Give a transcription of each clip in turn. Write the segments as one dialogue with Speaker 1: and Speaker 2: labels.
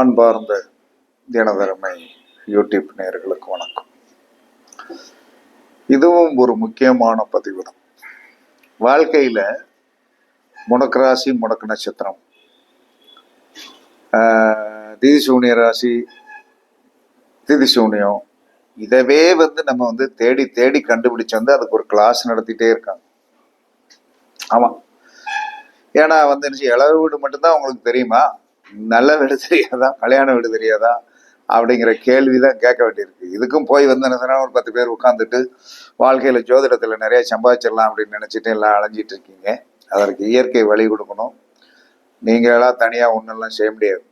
Speaker 1: அன்பார்ந்த தினதரமை யூடியூப் நேயர்களுக்கு வணக்கம். இதுவும் ஒரு முக்கியமான பதிவு தான் வாழ்க்கையில முடக்கு ராசி முடக்கு நட்சத்திரம். திதி சூனிய ராசி திதி சூனியம். இதவே வந்து நம்ம வந்து தேடி தேடி கண்டுபிடிச்சு வந்து அதுக்கு ஒரு கிளாஸ் நடத்திட்டே இருக்காங்க. ஆமாம் ஏன்னா வந்து என்ன இளவு வீடு மட்டும்தான் உங்களுக்கு தெரியுமா? நல்ல வீடு தெரியாதா கல்யாண வீடு தெரியாதா அப்படிங்கிற கேள்வி தான் கேட்க வேண்டியிருக்கு. இதுக்கும் போய் வந்து என்ன ஒரு பத்து பேர் உட்காந்துட்டு வாழ்க்கையில் ஜோதிடத்தில் நிறைய சம்பாதிச்சிடலாம் அப்படின்னு நினைச்சிட்டு எல்லாம் அலைஞ்சிட்டு இருக்கீங்க. அதற்கு இயற்கை வழி கொடுக்கணும். நீங்களா தனியாக ஒன்றெல்லாம் செய்ய முடியாது.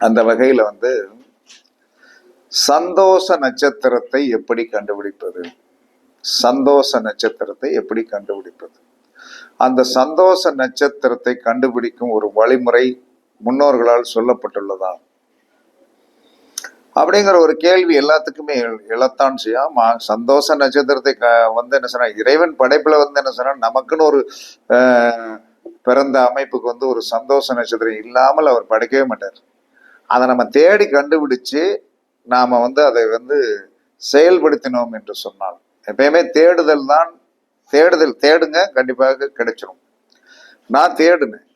Speaker 1: அந்த வகையில் வந்து சந்தோஷ நட்சத்திரத்தை எப்படி கண்டுபிடிப்பது? சந்தோஷ நட்சத்திரத்தை எப்படி கண்டுபிடிப்பது? அந்த சந்தோஷ நட்சத்திரத்தை கண்டுபிடிக்கும் ஒரு வழிமுறை முன்னோர்களால் சொல்லப்பட்டுள்ளதா அப்படிங்கிற ஒரு கேள்வி எல்லாத்துக்குமே இழத்தான் எழத்தான் சந்தோஷ நட்சத்திரத்தை க- வந்து என்ன சொன்னா இறைவன் படைப்புல வந்து என்ன சொன்னா நமக்குன்னு ஒரு பிறந்த அமைப்புக்கு வந்து ஒரு சந்தோஷ நட்சத்திரம் இல்லாமல் அவர் படைக்கவே மாட்டார். அதை நம்ம தேடி கண்டுபிடிச்சு நாம வந்து அதை வந்து செயல்படுத்தினோம் என்று சொன்னால் எப்பயுமே தேடுதல் தான் தேடுதல் தேடுங்க கண்டிப்பாக கிடைச்சிடும் நான் தேடுனேன்.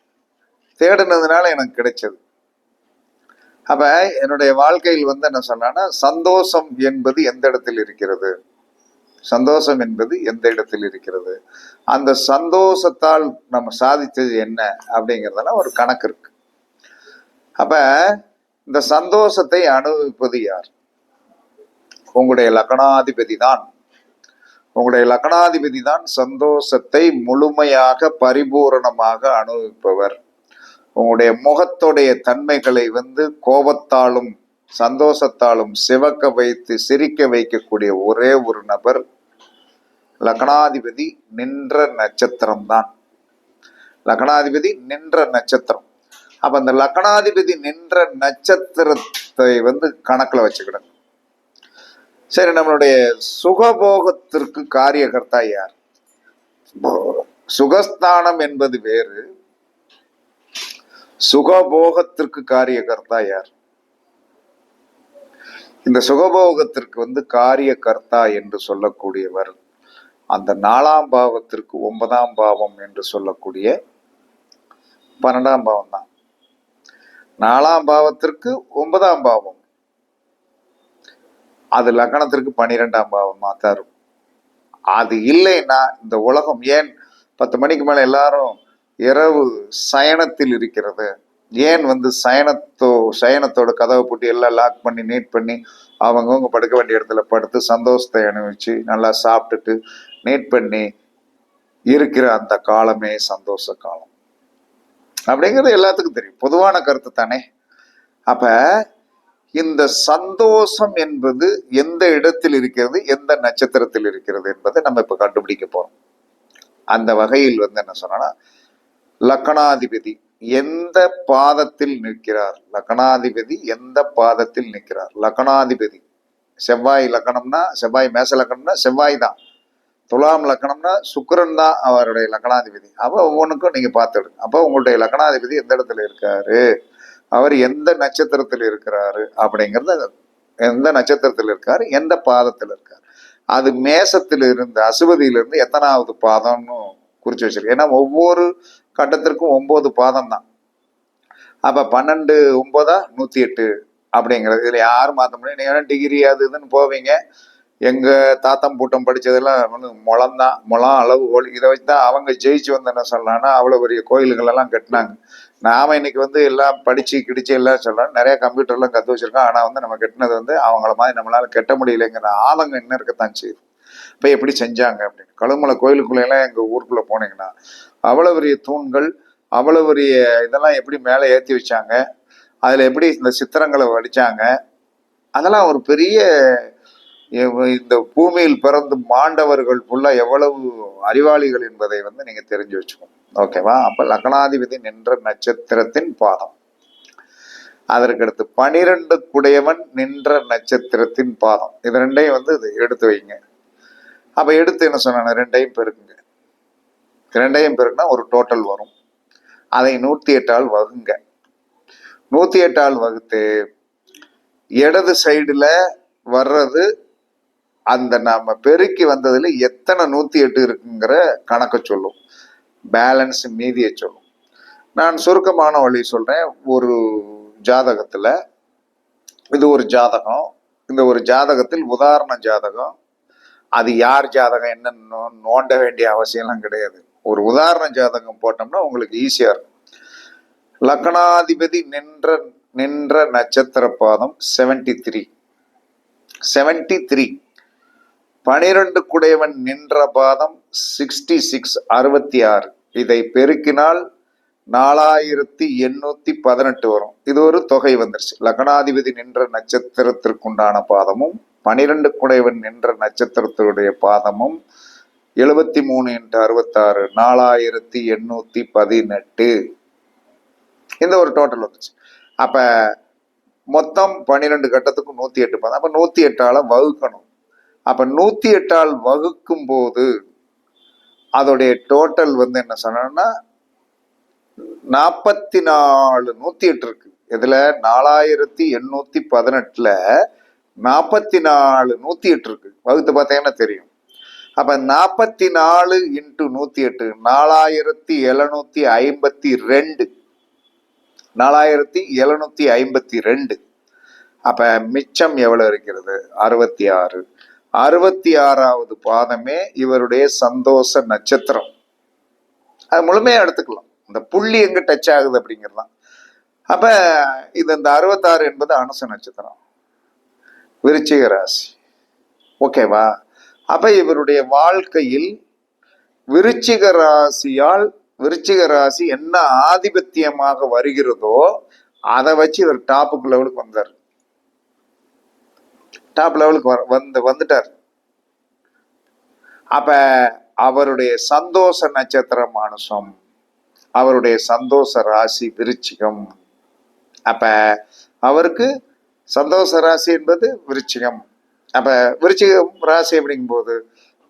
Speaker 1: தேடினதுனால எனக்கு கிடைச்சது. அப்ப என்னுடைய வாழ்க்கையில் வந்து என்ன சொன்னான்னா சந்தோஷம் என்பது எந்த இடத்தில் இருக்கிறது? சந்தோஷம் என்பது எந்த இடத்தில் இருக்கிறது? அந்த சந்தோஷத்தால் நம்ம சாதித்தது என்ன? அப்படிங்கிறதெல்லாம் ஒரு கணக்கு இருக்கு. அப்ப இந்த சந்தோஷத்தை அனுபவிப்பது யார்? உங்களுடைய லக்னாதிபதி தான். உங்களுடைய லக்னாதிபதி தான் சந்தோஷத்தை முழுமையாக பரிபூரணமாக அனுபவிப்பவர். உங்களுடைய முகத்துடைய தன்மைகளை வந்து கோபத்தாலும் சந்தோஷத்தாலும் சிவக்க வைத்து சிரிக்க வைக்கக்கூடிய ஒரே ஒரு நபர் லக்னாதிபதி நின்ற நட்சத்திரம் தான். லக்னாதிபதி நின்ற நட்சத்திரம். அப்ப அந்த லக்னாதிபதி நின்ற நட்சத்திரத்தை வந்து கணக்குல வச்சுக்கிடுங்க சரி நம்மளுடைய சுகபோகத்திற்கு காரியகர்த்தா யார்? சுகஸ்தானம் என்பது வேறு சுகபோகத்திற்கு காரியகர்த்தா யார்? இந்த சுகபோகத்திற்கு வந்து காரியகர்த்தா என்று சொல்லக்கூடியவர் அந்த நாலாம் பாவத்திற்கு ஒன்பதாம் பாவம் என்று சொல்லக்கூடிய பன்னெண்டாம் பாவம் தான். நாலாம் பாவத்திற்கு ஒன்பதாம் பாவம். அது லக்னத்திற்கு பன்னிரெண்டாம் பாவமாக தரும் அது இல்லைன்னா இந்த உலகம் ஏன் பத்து மணிக்கு மேல எல்லாரும் இரவு சயனத்தில் இருக்கிறது. ஏன் வந்து சயனத்தோ சயனத்தோட கதவை பூட்டி எல்லாம் லாக் பண்ணி நீட் பண்ணி அவங்கவுங்க படுக்க வேண்டிய இடத்துல படுத்து சந்தோஷத்தை அனுபவிச்சு நல்லா சாப்பிட்டுட்டு நீட் பண்ணி இருக்கிற அந்த காலமே சந்தோஷ காலம். அப்படிங்கிறது எல்லாத்துக்கும் தெரியும். பொதுவான கருத்து தானே. அப்ப இந்த சந்தோஷம் என்பது எந்த இடத்தில் இருக்கிறது எந்த நட்சத்திரத்தில் இருக்கிறது என்பதை நம்ம இப்ப கண்டுபிடிக்க போறோம். அந்த வகையில் வந்து என்ன சொன்னா லக்கணாதிபதி எந்த பாதத்தில் நிற்கிறார்? லக்கணாதிபதி எந்த பாதத்தில் நிற்கிறார்? லக்கணாதிபதி. செவ்வாய் லக்கணம்னா செவ்வாய் மேச லக்கணம்னா செவ்வாய் தான். துலாம் லக்கணம்னா சுக்கரன் தான் அவருடைய லக்கணாதிபதி. அப்போ ஒவ்வொன்றுக்கும் நீங்க பார்த்துடுங்க. அப்போ உங்களுடைய லக்கணாதிபதி எந்த இடத்துல இருக்காரு? அவர் எந்த நட்சத்திரத்தில் இருக்கிறாரு? அப்படிங்கிறத எந்த நட்சத்திரத்தில் இருக்காரு? எந்த பாதத்தில் இருக்காரு? அது மேசத்தில் இருந்து அசுவதியிலிருந்து எத்தனாவது பாதம்னு குறிச்சு வச்சிருக்கு ஏன்னா ஒவ்வொரு கட்டத்திற்கும் ஒம்பது பாதம் தான் அப்போ பன்னெண்டு ஒம்பதா நூற்றி எட்டு அப்படிங்கிறது. இதில் யாரும் மாற்ற முடியும் நீங்கள் டிகிரி அது இதுன்னு போவீங்க. எங்கள் தாத்தம் பூட்டம் படித்ததெல்லாம் வந்து முளம் தான் முளம் அளவுகோல் இதை வச்சு தான் அவங்க ஜெயிச்சு வந்து என்ன சொல்லலாம்னா அவ்வளோ பெரிய கோயில்களெல்லாம் கட்டினாங்க. நாம் இன்னைக்கு வந்து எல்லாம் படித்து கிடிச்சு எல்லாம் சொல்கிறோம் நிறையா கம்ப்யூட்டர்லாம் கற்று வச்சுருக்கோம். ஆனால் வந்து நம்ம கட்டினது வந்து அவங்கள மாதிரி நம்மளால் கட்ட முடியலைங்கிற ஆதங்கம் இன்னும் இருக்கத்தான் செய்யுது. இப்போ எப்படி செஞ்சாங்க அப்படின்னு. கழுமலை கோயிலுக்குள்ள எல்லாம் எங்க ஊருக்குள்ள போனீங்கன்னா அவ்வளவு பெரிய தூண்கள் அவ்வளவு பெரிய இதெல்லாம் எப்படி மேலே ஏற்றி வச்சாங்க அதுல எப்படி இந்த சித்திரங்களை வடிச்சாங்க அதெல்லாம் ஒரு பெரிய இந்த பூமியில் பிறந்து மாண்டவர்கள் ஃபுல்லாக எவ்வளவு அறிவாளிகள் என்பதை வந்து நீங்க தெரிஞ்சு வச்சுக்கணும். ஓகேவா? அப்ப லக்னாதிபதி நின்ற நட்சத்திரத்தின் பாதம். அதற்கடுத்து பனிரெண்டு குடையவன் நின்ற நட்சத்திரத்தின் பாதம். இது ரெண்டையும் வந்து இது எடுத்து வைங்க. அப்போ எடுத்து என்ன சொன்னாங்க? ரெண்டையும் பெருக்குங்க. ரெண்டையும் பெருக்குனா ஒரு டோட்டல் வரும். அதை நூற்றி எட்டால் வகுங்க. நூற்றி எட்டால் வகுத்து இடது சைடில் வர்றது அந்த நம்ம பெருக்கி வந்ததுல எத்தனை நூற்றி எட்டு இருக்குங்கிற கணக்கை சொல்லும். பேலன்ஸ் மீதியை சொல்லும். நான் சுருக்கமான வழி சொல்கிறேன் ஒரு ஜாதகத்தில் இது ஒரு ஜாதகம். இந்த ஒரு ஜாதகத்தில் உதாரண ஜாதகம். அது யார் ஜாதகம் என்னன்னு நோ- நோண்ட வேண்டிய அவசியம்லாம் கிடையாது. ஒரு உதாரண ஜாதகம் போட்டோம்னா உங்களுக்கு ஈஸியா இருக்கும். லக்னாதிபதி நின்ற நின்ற நட்சத்திர பாதம் செவன்டி த்ரீ செவன்டி த்ரீ பனிரெண்டு குடையவன் நின்ற பாதம் சிக்ஸ்டி சிக்ஸ் அறுபத்தி ஆறு. இதை பெருக்கினால் நாலாயிரத்தி எண்ணூத்தி பதினெட்டு வரும். இது ஒரு தொகை வந்துருச்சு. லக்னாதிபதி நின்ற நட்சத்திரத்திற்குண்டான பாதமும் பனிரெண்டு குடைவன் நின்ற நட்சத்திரத்தினுடைய பாதமும் எழுபத்தி மூணு இன்ட்டு அறுபத்தாறு நாலாயிரத்தி எண்ணூத்தி பதினெட்டு. இந்த ஒரு டோட்டல் வந்துச்சு. அப்ப மொத்தம் பன்னிரெண்டு கட்டத்துக்கும் நூத்தி எட்டு பாதம். அப்ப நூத்தி எட்டால வகுக்கணும். அப்ப நூத்தி எட்டால் வகுக்கும் போது அதோடைய டோட்டல் வந்து என்ன சொன்னோம்னா நாற்பத்தி நாலு நூத்தி எட்டு இருக்கு. இதுல நாலாயிரத்தி எண்ணூத்தி பதினெட்டுல நாற்பத்தி நாலு நூத்தி எட்டு இருக்கு வகுத்து பார்த்தீங்கன்னா தெரியும்? அப்ப நாற்பத்தி நாலு இன்ட்டு நூத்தி எட்டு நாலாயிரத்தி எழுநூத்தி ஐம்பத்தி ரெண்டு. நாலாயிரத்தி எழுநூத்தி ஐம்பத்தி ரெண்டு. அப்ப மிச்சம் எவ்வளவு இருக்கிறது? அறுபத்தி ஆறு. அறுபத்தி ஆறாவது பாதமே இவருடைய சந்தோஷ நட்சத்திரம். அது முழுமையா எடுத்துக்கலாம். இந்த புள்ளி எங்க டச் ஆகுது அப்படிங்கிறதான் அப்ப இது இந்த அறுபத்தாறு என்பது அனுச நட்சத்திரம். விருச்சிக ராசி. ஓகேவா? அப்ப இவருடைய வாழ்க்கையில் விருச்சிக ராசியால் விருச்சிக ராசி என்ன ஆதிபத்தியமாக வருகிறதோ அதை வச்சு இவர் டாப்புக்கு லெவலுக்கு வந்தார். டாப் லெவலுக்கு வர- வந்து வந்துட்டார். அப்ப அவருடைய சந்தோஷ நட்சத்திரம் மானுஷம் அவருடைய சந்தோஷ ராசி விருச்சிகம். அப்ப அவருக்கு சந்தோஷ ராசி என்பது விருச்சிகம். அப்ப விருச்சிகம் ராசி அப்படிங்கும்போது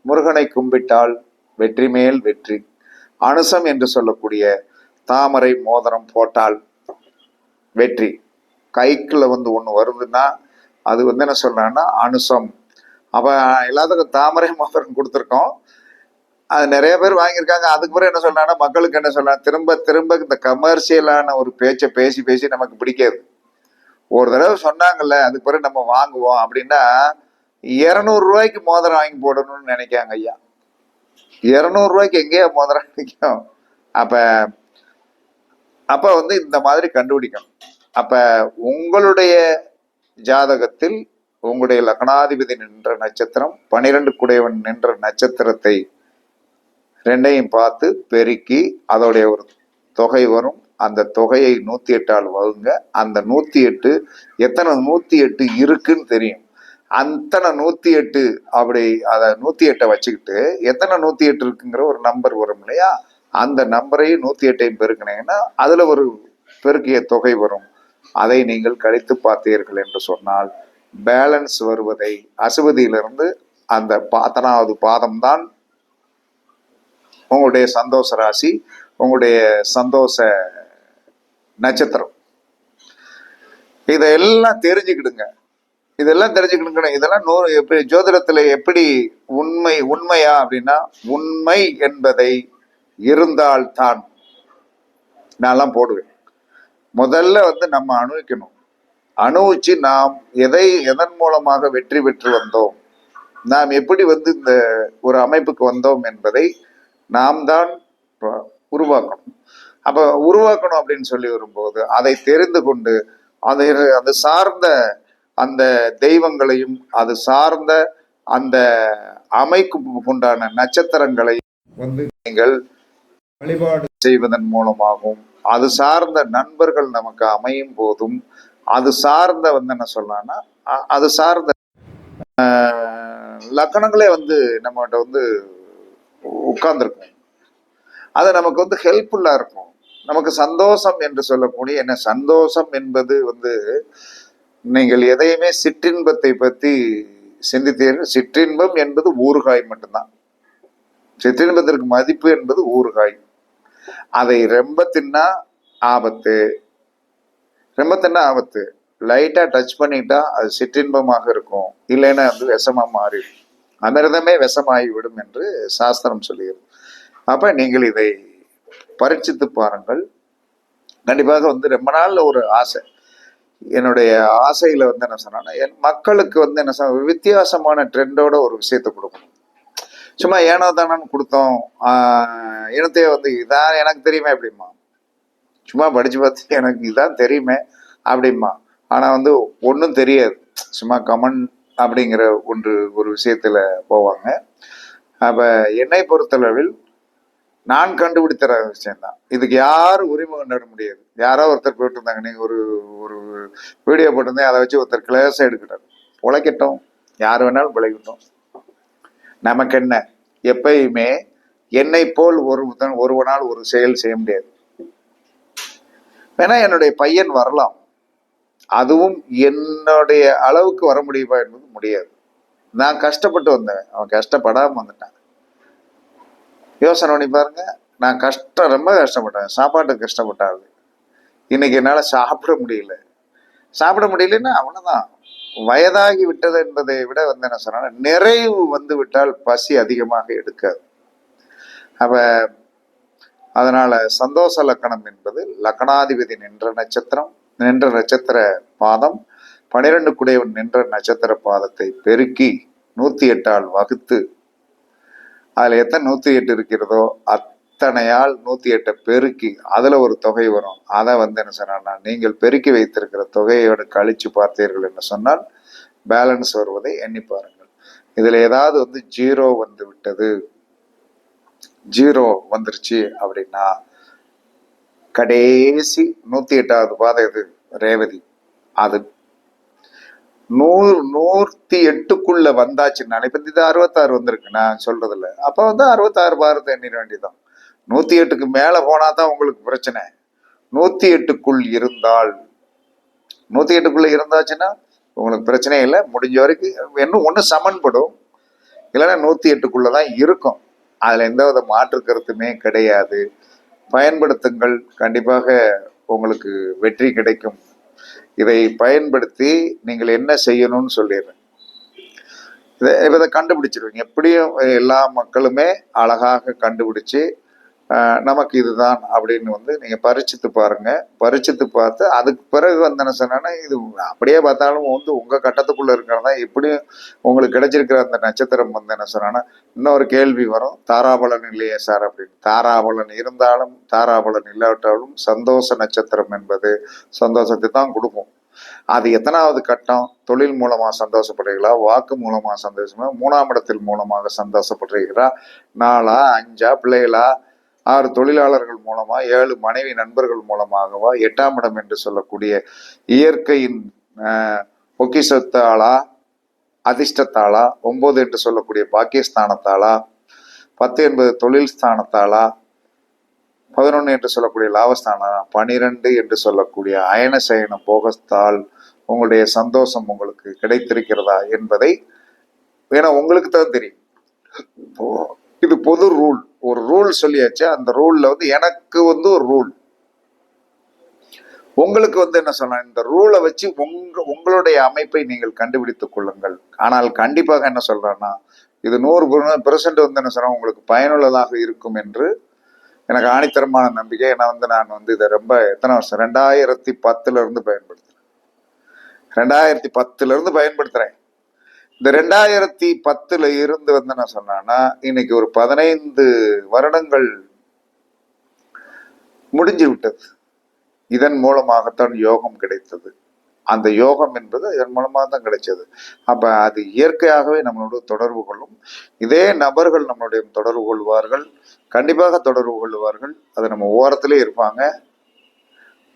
Speaker 1: முருகனை கும்பிட்டால் வெற்றி மேல் வெற்றி. அனுசம் என்று சொல்லக்கூடிய தாமரை மோதிரம் போட்டால் வெற்றி. கைக்குள்ள வந்து ஒண்ணு வருதுன்னா அது வந்து என்ன சொல்றாங்கன்னா அனுசம். அப்ப எல்லாத்துக்கும் தாமரை மோதிரம் கொடுத்துருக்கோம். அது நிறைய பேர் வாங்கியிருக்காங்க. அதுக்கு பிறகு என்ன சொல்றாங்கன்னா மக்களுக்கு என்ன சொல்றாங்க? திரும்ப திரும்ப இந்த கமர்ஷியலான ஒரு பேச்சை பேசி பேசி நமக்கு பிடிக்காது. ஒரு தடவை சொன்னாங்கல்ல அதுக்கு பிறகு நம்ம வாங்குவோம். அப்படின்னா இரநூறு ரூபாய்க்கு மோதிரம் வாங்கி போடணும்னு நினைக்காங்க ஐயா. இரநூறு ரூபாய்க்கு எங்கேயா மோதிரம் கிடைக்கும்? அப்ப அப்ப வந்து இந்த மாதிரி கண்டுபிடிக்கணும். அப்ப உங்களுடைய ஜாதகத்தில் உங்களுடைய லக்னாதிபதி நின்ற நட்சத்திரம் பனிரெண்டு குடையவன் நின்ற நட்சத்திரத்தை ரெண்டையும் பார்த்து பெருக்கி அதோடைய ஒரு தொகை வரும். அந்த தொகையை நூற்றி எட்டால் வகுங்க. அந்த நூற்றி எட்டு எத்தனை நூற்றி எட்டு இருக்குன்னு தெரியும். அத்தனை நூற்றி எட்டு அப்படி அதை நூற்றி எட்டை வச்சுக்கிட்டு எத்தனை நூற்றி எட்டு இருக்குங்கிற ஒரு நம்பர் வரும் இல்லையா? அந்த நம்பரையும் நூற்றி எட்டையும் பெருக்கினீங்கன்னா அதில் ஒரு பெருக்கிய தொகை வரும். அதை நீங்கள் கழித்து பார்த்தீர்கள் என்று சொன்னால் பேலன்ஸ் வருவதை அசுவதியிலிருந்து அந்த பாத்தனாவது பாதம் தான் உங்களுடைய சந்தோஷ ராசி உங்களுடைய சந்தோஷ நட்சத்திரம். இதெல்லாம் தெரிஞ்சுக்கிடுங்க. இதெல்லாம் தெரிஞ்சுக்கணுங்க இதெல்லாம் நூறு எப்படி ஜோதிடத்துல எப்படி உண்மை உண்மையா அப்படின்னா உண்மை என்பதை இருந்தால்தான் நான்லாம் போடுவேன். முதல்ல வந்து நம்ம அணுவிக்கணும் அணுவிச்சு நாம் எதை எதன் மூலமாக வெற்றி பெற்று வந்தோம்? நாம் எப்படி வந்து இந்த ஒரு அமைப்புக்கு வந்தோம் என்பதை நாம் தான் உருவாக்கணும். அப்ப உருவாக்கணும் அப்படின்னு சொல்லி வரும்போது அதை தெரிந்து கொண்டு அதை அது சார்ந்த அந்த தெய்வங்களையும் அது சார்ந்த அந்த அமைக்கு உண்டான நட்சத்திரங்களை வந்து நீங்கள் வழிபாடு செய்வதன் மூலமாகவும் அது சார்ந்த நண்பர்கள் நமக்கு அமையும் போதும் அது சார்ந்த வந்து என்ன சொல்லலாம்னா அது சார்ந்த லக்கணங்களே வந்து நம்மகிட்ட வந்து உட்கார்ந்துருக்கும். அது நமக்கு வந்து ஹெல்ப்ஃபுல்லாக இருக்கும். நமக்கு சந்தோஷம் என்று சொல்லக்கூடிய என்ன சந்தோஷம் என்பது வந்து நீங்கள் எதையுமே சிற்றின்பத்தை பத்தி சிந்தித்தீர்கள். சிற்றின்பம் என்பது ஊறுகாய் மட்டும்தான். சிற்றின்பத்திற்கு மதிப்பு என்பது ஊறுகாய். அதை ரொம்ப தின்னா ஆபத்து. ரொம்ப தின்னா ஆபத்து. லைட்டா டச் பண்ணிட்டா அது சிற்றின்பமாக இருக்கும். இல்லைன்னா வந்து விஷமா மாறிடும். அமிர்தமே விஷமாகி விடும் என்று சாஸ்திரம் சொல்லுகிறது அப்ப நீங்கள் இதை பரீட்சித்து பாருங்கள். கண்டிப்பாக வந்து ரொம்ப நாளில் ஒரு ஆசை. என்னுடைய ஆசையில வந்து என்ன சொன்னா என் மக்களுக்கு வந்து என்ன சொன்ன வித்தியாசமான ட்ரெண்டோட ஒரு விஷயத்தை கொடுக்கணும். சும்மா ஏனோ தானோன்னு கொடுத்தோம். ஆஹ் இனத்தையே வந்து இதான் எனக்கு தெரியுமே அப்படிமா சும்மா படிச்சு பார்த்து எனக்கு இதான் தெரியுமே அப்படிமா ஆனா வந்து ஒன்றும் தெரியாது. சும்மா கமன் அப்படிங்கிற ஒன்று ஒரு விஷயத்துல போவாங்க. அப்ப என்னை பொறுத்தளவில் நான் கண்டுபிடித்த விஷயம்தான் இதுக்கு யாரும் உரிமை கொண்டாட முடியாது. யாரோ ஒருத்தர் போயிட்டு இருந்தாங்க நீங்க ஒரு ஒரு வீடியோ போட்டிருந்தேன். அதை வச்சு ஒருத்தர் கிளாஸ் எடுக்கிறார். உழைக்கட்டும். யார் வேணாலும் பிழைக்கட்டும் நமக்கு என்ன? எப்பயுமே என்னை போல் ஒரு ஒருவனால் ஒரு செயல் செய்ய முடியாது. வேணா என்னுடைய பையன் வரலாம். அதுவும் என்னுடைய அளவுக்கு வர முடியுமா என்பது முடியாது. நான் கஷ்டப்பட்டு வந்தேன் அவன் கஷ்டப்படாமல் வந்துட்டான். யோசனை பண்ணி பாருங்க. நான் கஷ்டம் ரொம்ப கஷ்டப்பட்டேன். சாப்பாட்டுக்கு கஷ்டப்பட்டாரு இன்னைக்கு என்னால் சாப்பிட முடியல. சாப்பிட முடியலன்னா அவ்வளோதான் வயதாகி விட்டது என்பதை விட வந்து என்ன சொன்னா நிறைவு வந்து விட்டால் பசி அதிகமாக எடுக்காது. அப்ப அதனால சந்தோஷ லக்கணம் என்பது லக்கணாதிபதி நின்ற நட்சத்திரம் நின்ற நட்சத்திர பாதம் பனிரெண்டு குடையவன் நின்ற நட்சத்திர பாதத்தை பெருக்கி நூத்தி எட்டால் வகுத்து அதில் எத்தனை நூற்றி எட்டு இருக்கிறதோ அத்தனையால் நூற்றி எட்டை பெருக்கி அதில் ஒரு தொகை வரும். அதை வந்து என்ன சொன்னா நீங்கள் பெருக்கி வைத்திருக்கிற தொகையோடு கழிச்சு பார்த்தீர்கள் என்று சொன்னால் பேலன்ஸ் வருவதை எண்ணி பாருங்கள். இதில் ஏதாவது வந்து ஜீரோ வந்து விட்டது. ஜீரோ வந்துருச்சு அப்படின்னா கடைசி நூற்றி எட்டாவது பாதை இது ரேவதி. அது நூறு நூற்றி எட்டுக்குள்ளே வந்தாச்சுன்னா இப்போ இது அறுபத்தாறு வந்திருக்கு நான் சொல்றது அப்போ வந்து அறுபத்தாறு பாரத்தை எண்ணிட வேண்டியதான் நூற்றி எட்டுக்கு மேலே போனால் தான் உங்களுக்கு பிரச்சனை. நூற்றி எட்டுக்குள் இருந்தால் நூற்றி எட்டுக்குள்ளே இருந்தாச்சுன்னா உங்களுக்கு பிரச்சனை இல்லை. முடிஞ்ச வரைக்கும் இன்னும் ஒன்று சமன்படும். இல்லைன்னா நூற்றி எட்டுக்குள்ளே தான் இருக்கும். அதில் எந்த வித மாற்று கருத்துமே கிடையாது. பயன்படுத்துங்கள். கண்டிப்பாக உங்களுக்கு வெற்றி கிடைக்கும். இதை பயன்படுத்தி நீங்கள் என்ன செய்யணும்னு சொல்லிடுறேன். இதை இதை கண்டுபிடிச்சிருவீங்க எப்படியும் எல்லா மக்களுமே அழகாக கண்டுபிடிச்சு நமக்கு இதுதான் அப்படின்னு வந்து நீங்கள் பரிச்சித்து பாருங்கள் பரிச்சித்து பார்த்து அதுக்கு பிறகு வந்து என்ன சொன்னேன்னா இது அப்படியே பார்த்தாலும் வந்து உங்க கட்டத்துக்குள்ள இருக்கிறதா எப்படியும் உங்களுக்கு கிடைச்சிருக்கிற அந்த நட்சத்திரம் வந்து என்ன சொன்னா இன்னொரு கேள்வி வரும். தாராபலன் இல்லையே சார் அப்படின்னு. தாராபலன் இருந்தாலும் தாராபலன் இல்லாவிட்டாலும் சந்தோஷ நட்சத்திரம் என்பது சந்தோஷத்தை தான் கொடுக்கும். அது எத்தனாவது கட்டம்? தொழில் மூலமாக சந்தோஷப்படுறீங்களா வாக்கு மூலமாக சந்தோஷமா? மூணாம் இடத்தில் மூலமாக சந்தோஷப்படுறீங்களா நாலா அஞ்சா பிள்ளைகளா? ஆறு தொழிலாளர்கள் மூலமா ஏழு மனைவி நண்பர்கள் மூலமாகவா எட்டாம் இடம் என்று சொல்லக்கூடிய இயற்கையின் பொக்கிசத்தாளா அதிர்ஷ்டத்தாளா ஒன்பது என்று சொல்லக்கூடிய பாக்கியஸ்தானத்தாளா பத்து என்பது தொழில் ஸ்தானத்தாளா பதினொன்று என்று சொல்லக்கூடிய லாபஸ்தானம் பனிரெண்டு என்று சொல்லக்கூடிய அயன சயனம் போகஸ்தால் உங்களுடைய சந்தோஷம் உங்களுக்கு கிடைத்திருக்கிறதா என்பதை ஏன்னா உங்களுக்கு தான் தெரியும் இது பொது ரூல். ஒரு ரூல் சொல்லியாச்சு. அந்த ரூல்ல வந்து எனக்கு வந்து ஒரு ரூல். உங்களுக்கு வந்து என்ன சொன்னா இந்த ரூலை வச்சு உங்க உங்களுடைய அமைப்பை நீங்கள் கண்டுபிடித்துக் கொள்ளுங்கள். ஆனால் கண்டிப்பாக என்ன சொல்றேன்னா இது நூறு பெர்சன்ட் வந்து என்ன சொன்னா உங்களுக்கு பயனுள்ளதாக இருக்கும் என்று எனக்கு ஆணித்தரமான நம்பிக்கை. ஏன்னா வந்து நான் வந்து இதை ரொம்ப எத்தனை வருஷம்? ரெண்டாயிரத்தி பத்துல இருந்து பயன்படுத்துறேன். ரெண்டாயிரத்தி பத்துல இருந்து பயன்படுத்துறேன். இந்த ரெண்டாயிரத்தி பத்துல இருந்து வந்து நான் சொன்னான்னா இன்னைக்கு ஒரு பதினைந்து வருடங்கள் முடிஞ்சு விட்டது. இதன் மூலமாகத்தான் யோகம் கிடைத்தது. அந்த யோகம் என்பது இதன் மூலமாக தான் கிடைச்சது. அப்போ அது இயற்கையாகவே நம்மளோட தொடர்பு கொள்ளும். இதே நபர்கள் நம்மளுடைய தொடர்பு கொள்வார்கள். கண்டிப்பாக தொடர்பு கொள்வார்கள். அது நம்ம ஓரத்திலே இருப்பாங்க.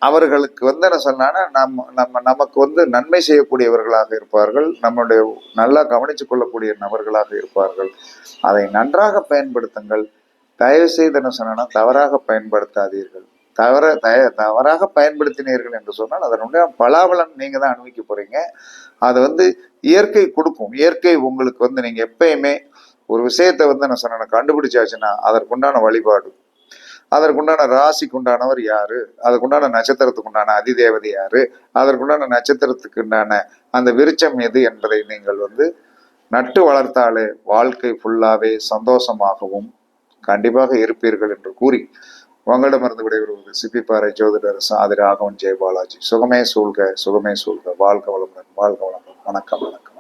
Speaker 1: அவர்களுக்கு வந்து என்ன சொன்னான்னா நம்ம நம்ம நமக்கு வந்து நன்மை செய்யக்கூடியவர்களாக இருப்பார்கள் நம்மளுடைய நல்லா கவனித்து கொள்ளக்கூடிய நபர்களாக இருப்பார்கள். அதை நன்றாக பயன்படுத்துங்கள். தயவு செய்து என்ன சொன்னா தவறாக பயன்படுத்தாதீர்கள். தவற தய தவறாக பயன்படுத்தினீர்கள் என்று சொன்னால் அதனுடைய பலாபலன் நீங்கள் தான் அனுபவிக்க போறீங்க. அது வந்து இயற்கை கொடுக்கும். இயற்கை உங்களுக்கு வந்து நீங்கள் எப்பயுமே ஒரு விஷயத்தை வந்து என்ன சொன்ன கண்டுபிடிச்சாச்சுன்னா அதற்குண்டான வழிபாடு. அதற்குண்டான ராசிக்கு உண்டானவர் யாரு? அதற்குண்டான நட்சத்திரத்துக்கு உண்டான அதிதேவதை யாரு? அதற்குண்டான நட்சத்திரத்துக்கு உண்டான அந்த விருச்சம் எது என்பதை நீங்கள் வந்து நட்டு வளர்த்தாலே வாழ்க்கை ஃபுல்லாவே சந்தோஷமாகவும் கண்டிப்பாக இருப்பீர்கள் என்று கூறி உங்களிடமிருந்து விடைபெறுவது சிப்பிப்பாறை ஜோதிடர் சாதி ராகவன் ஜெயபாலாஜி. சுகமே சூழ்க சுகமே சூழ்க. வாழ்க வளமுடன் வாழ்க வளமுடன். வணக்கம் வணக்கம்.